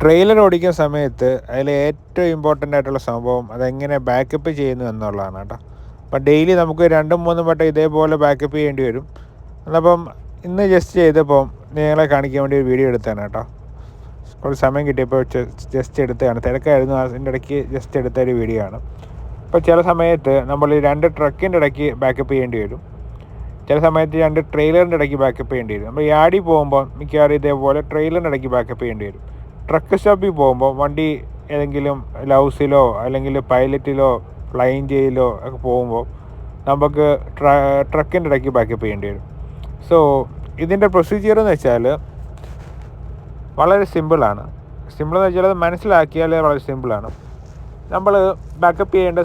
Trailer ഓടിക്കുന്ന സമയത്ത് അതിൽ ഏറ്റവും ഇമ്പോർട്ടന്റ് ആയിട്ടുള്ള സംഭവം അതെങ്ങനെ ബാക്കപ്പ് ചെയ്യുന്നു എന്നുള്ളതാണ് കേട്ടോ. അപ്പം ഡെയിലി നമുക്ക് രണ്ടും മൂന്നും വട്ടം ഇതേപോലെ ബാക്കപ്പ് ചെയ്യേണ്ടി വരും. എന്നപ്പം ഇന്ന് ജസ്റ്റ് ചെയ്തപ്പം നിങ്ങളെ കാണിക്കാൻ വേണ്ടി ഒരു വീഡിയോ എടുത്താണ് കേട്ടോ. കുറച്ച് സമയം കിട്ടിയപ്പോൾ ജസ്റ്റ് എടുത്തതാണ്. തിരക്കായിരുന്നു. അതിന്റെ ഇടയ്ക്ക് ജസ്റ്റ് എടുത്ത ഒരു വീഡിയോ ആണ്. അപ്പോൾ ചില സമയത്ത് നമ്മൾ ഈ രണ്ട് ട്രക്കിന്റെ ഇടയ്ക്ക് ബാക്കപ്പ് ചെയ്യേണ്ടി വരും. ചില സമയത്ത് രണ്ട് ട്രെയിലറിന്റെ ഇടയ്ക്ക് ബാക്കപ്പ് ചെയ്യേണ്ടി വരും. നമ്മൾ യാടി പോകുമ്പോൾ മിക്കവാറും ഇതേപോലെ ട്രെയിലറിന്റെ ഇടയ്ക്ക് ബാക്കപ്പ് ചെയ്യേണ്ടി വരും. ട്രക്ക് ഷോപ്പിൽ പോകുമ്പോൾ വണ്ടി ഏതെങ്കിലും ലൗസിലോ അല്ലെങ്കിൽ പൈലറ്റിലോ ഫ്ലൈൻ ചെയ്യലോ ഒക്കെ പോകുമ്പോൾ നമുക്ക് ട്രക്കിന്റെ ഇടയ്ക്ക് ബാക്കപ്പ് ചെയ്യേണ്ടി വരും. സോ ഇതിന്റെ പ്രൊസീജിയർ എന്ന് വെച്ചാൽ വളരെ സിമ്പിളാണ് സിമ്പിൾ എന്ന് വെച്ചാൽ അത് മനസ്സിലാക്കിയാൽ വളരെ സിമ്പിളാണ് നമ്മൾ ബാക്കപ്പ് ചെയ്യേണ്ട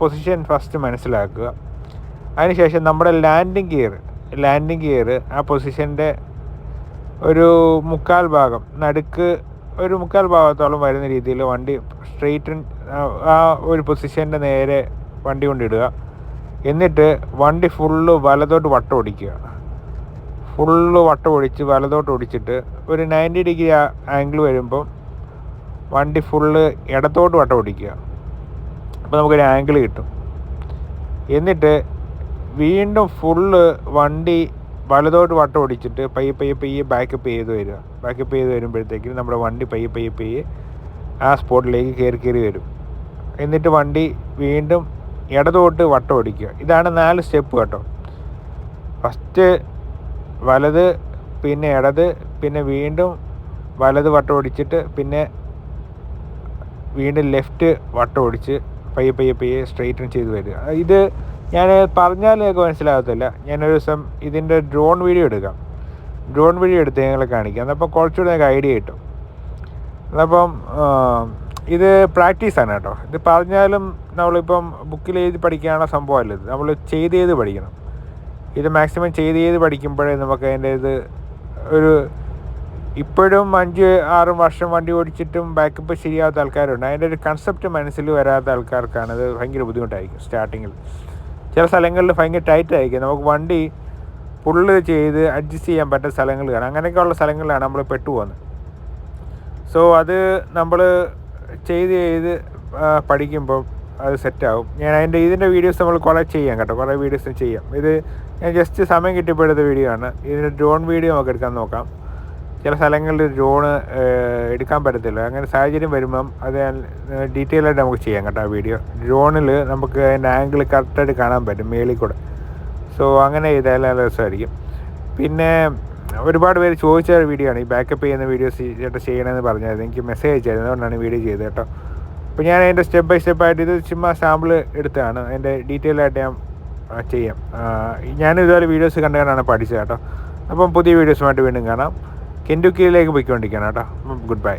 പൊസിഷൻ ഫസ്റ്റ് മനസ്സിലാക്കുക. അതിനുശേഷം നമ്മുടെ ലാൻഡിങ് ഗിയർ ലാൻഡിങ് ഗിയർ ആ പൊസിഷന്റെ ഒരു മുക്കാൽ ഭാഗം നടുക്ക് ഒരു മുക്കാൽ ഭാഗത്തോളം വരുന്ന രീതിയിൽ വണ്ടി സ്ട്രെയിറ്റ് ആ ഒരു പൊസിഷന്റെ നേരെ വണ്ടി കൊണ്ടിടുക. എന്നിട്ട് വണ്ടി ഫുള്ള് വലതോട്ട് വട്ടം ഓടിക്കുക. ഫുള്ള് വട്ടം ഒടിച്ച് വലതോട്ട് ഓടിച്ചിട്ട് ഒരു നയന്റി ഡിഗ്രി ആംഗിൾ വരുമ്പോൾ വണ്ടി ഫുള്ള് ഇടത്തോട്ട് വട്ടം ഓടിക്കുക. അപ്പോൾ നമുക്കൊരു ആംഗിൾ കിട്ടും. എന്നിട്ട് വീണ്ടും ഫുള്ള് വണ്ടി വലതോട്ട് വട്ടം ഓടിച്ചിട്ട് പയ്യെ പയ്യെ പയ്യെ ബാക്കപ്പ് ചെയ്ത് വരിക. ബാക്കപ്പ് ചെയ്ത് വരുമ്പോഴത്തേക്കും നമ്മുടെ വണ്ടി പയ്യെ പയ്യെ പയ്യെ ആ സ്പോട്ടിലേക്ക് കയറി കയറി വരും. എന്നിട്ട് വണ്ടി വീണ്ടും ഇടതോട്ട് വട്ടം ഓടിക്കുക. ഇതാണ് നാല് സ്റ്റെപ്പ് കേട്ടോ. ഫസ്റ്റ് വലത് പിന്നെ ഇടത് പിന്നെ വീണ്ടും വലത് വട്ടം ഓടിച്ചിട്ട് പിന്നെ വീണ്ടും ലെഫ്റ്റ് വട്ടം ഓടിച്ച് പയ്യെ പയ്യെ പയ്യെ സ്ട്രെയിറ്റൻ ചെയ്ത് വരിക. ഇത് ഞാൻ പറഞ്ഞാൽ മനസ്സിലാകത്തില്ല. ഞാനൊരു ദിവസം ഇതിന്റെ ഡ്രോൺ വീഡിയോ എടുക്കാം. ഡ്രോൺ വീഡിയോ എടുത്ത് ഞങ്ങളെ കാണിക്കാം. എന്നപ്പോൾ കുറച്ചുകൂടെ ഞങ്ങൾക്ക് ഐഡിയ കിട്ടും. അപ്പം ഇത് പ്രാക്ടീസാണ് കേട്ടോ. ഇത് പറഞ്ഞാലും നമ്മളിപ്പം ബുക്കിൽ എഴുതി പഠിക്കാനുള്ള സംഭവമല്ല ഇത്. നമ്മൾ ചെയ്ത് ചെയ്ത് പഠിക്കണം. ഇത് മാക്സിമം ചെയ്ത് ചെയ്ത് പഠിക്കുമ്പോഴേ നമുക്ക് അതിന്റെ ഇത് ഒരു ഇപ്പോഴും അഞ്ച് ആറും വർഷം വണ്ടി ഓടിച്ചിട്ടും ബാക്കപ്പ് ശരിയാവാത്ത ആൾക്കാരുണ്ട്. അതിന്റെ ഒരു കൺസെപ്റ്റ് മനസ്സിൽ വരാത്ത ആൾക്കാർക്കാണ് ഇത് ഭയങ്കര ബുദ്ധിമുട്ടായിരിക്കും സ്റ്റാർട്ടിങ്ങിൽ ചില സ്ഥലങ്ങളിൽ ഭയങ്കര ടൈറ്റ് ആയിരിക്കും. നമുക്ക് വണ്ടി പുള്ള് ചെയ്ത് അഡ്ജസ്റ്റ് ചെയ്യാൻ പറ്റുന്ന സ്ഥലങ്ങൾ കാണാം. അങ്ങനെയൊക്കെയുള്ള സ്ഥലങ്ങളിലാണ് നമ്മൾ പെട്ടുപോകുന്നത് സോ അത് നമ്മൾ ചെയ്ത് ചെയ്ത് പഠിക്കുമ്പോൾ അത് സെറ്റാവും ഞാൻ അതിന്റെ ഇതിന്റെ വീഡിയോസ് നമ്മൾ കുറേ ചെയ്യാം കേട്ടോ. കുറേ വീഡിയോസ് ചെയ്യാം. ഇത് ഞാൻ ജസ്റ്റ് സമയം കിട്ടിയപ്പോഴത്തെ വീഡിയോ ആണ്. ഇതിന്റെ ഡ്രോൺ വീഡിയോ നമുക്ക് എടുക്കാൻ നോക്കാം. ചില സ്ഥലങ്ങളിൽ ഡ്രോണ് എടുക്കാൻ പറ്റത്തില്ല. അങ്ങനെ സാഹചര്യം വരുമ്പം അത് ഡീറ്റെയിൽ ആയിട്ട് നമുക്ക് ചെയ്യാം കേട്ടോ വീഡിയോ ഡ്രോണിൽ നമുക്ക് അതിന്റെ ആംഗിൾ കറക്റ്റായിട്ട് കാണാൻ പറ്റും മേളിൽ കൂടെ. സോ അങ്ങനെ ചെയ്താൽ നല്ല രസമായിരിക്കും. പിന്നെ ഒരുപാട് പേര് ചോദിച്ച വീഡിയോ ആണ്. ഈ ബാക്കപ്പ് ചെയ്യുന്ന വീഡിയോസ് ചേട്ടാ ചെയ്യണമെന്ന് പറഞ്ഞായിരുന്നു. എനിക്ക് മെസ്സേജ് അയച്ചായിരുന്നു. അതുകൊണ്ടാണ് വീഡിയോ ചെയ്തത് കേട്ടോ. അപ്പോൾ ഞാൻ അതിന്റെ സ്റ്റെപ്പ് ബൈ സ്റ്റെപ്പ് ആയിട്ട് ഇത് ചുമ്മാ സാമ്പിൾ എടുത്താണ്. അതിന്റെ ഡീറ്റെയിൽ ആയിട്ട് ഞാൻ ചെയ്യാം. ഞാൻ ഇതുപോലെ വീഡിയോസ് കണ്ടുകൊണ്ടാണ് പഠിച്ചത് കേട്ടോ. അപ്പം പുതിയ വീഡിയോസുമായിട്ട് വീണ്ടും കാണാം. കെൻഡുക്കിയിലേക്ക് പോയിക്കൊണ്ടിരിക്കണം കേട്ടോ. Good bye.